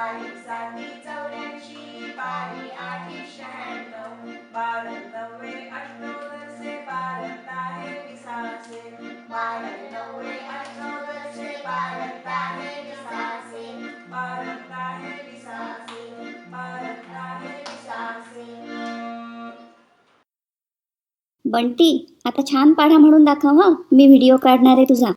आठी चौऱ्याऐंशी आठी शहाण्णव नव्वे आहे विसासे. नव्वे आहे विसासे. आहे विसासे. आहे विसासे. बंटी आता छान पाढा म्हणून दाखव मी व्हिडिओ काढणार आहे तुझा.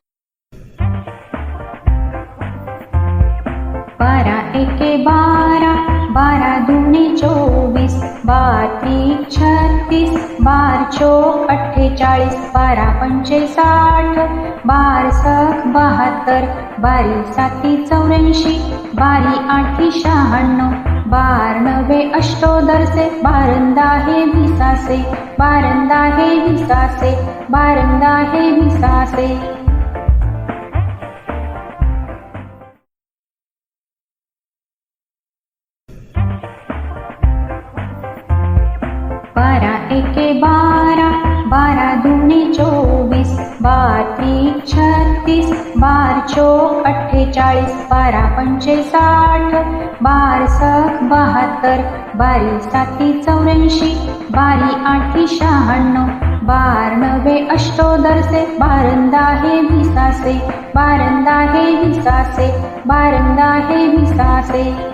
एके बारा बारा दुने चोवीस बार त्रिक छत्तीस बार चोक अठ्ठेचाळीस बारा पंचे साठ बार सख बहात्तर बारी साती चौऱ्याऐंशी बारी आठी शहाण्णव बार नवे अष्टोदरसे बारंदा हे विसासे बारंदा हे विसासे बारंदा हे विसासे. एके बारा बारा दुने चोवीस बार त्रिक छत्तीस बार चो अठ्ठेचाळीस बारा पंचे साठ बार सख बहात्तर बारी साती चौऱ्याऐंशी बारी आठी शहाण्णव बार नवे अष्टोदरसे बारंदा हे विसासे बारंदा हे विसासे बारंदा हे विसासे.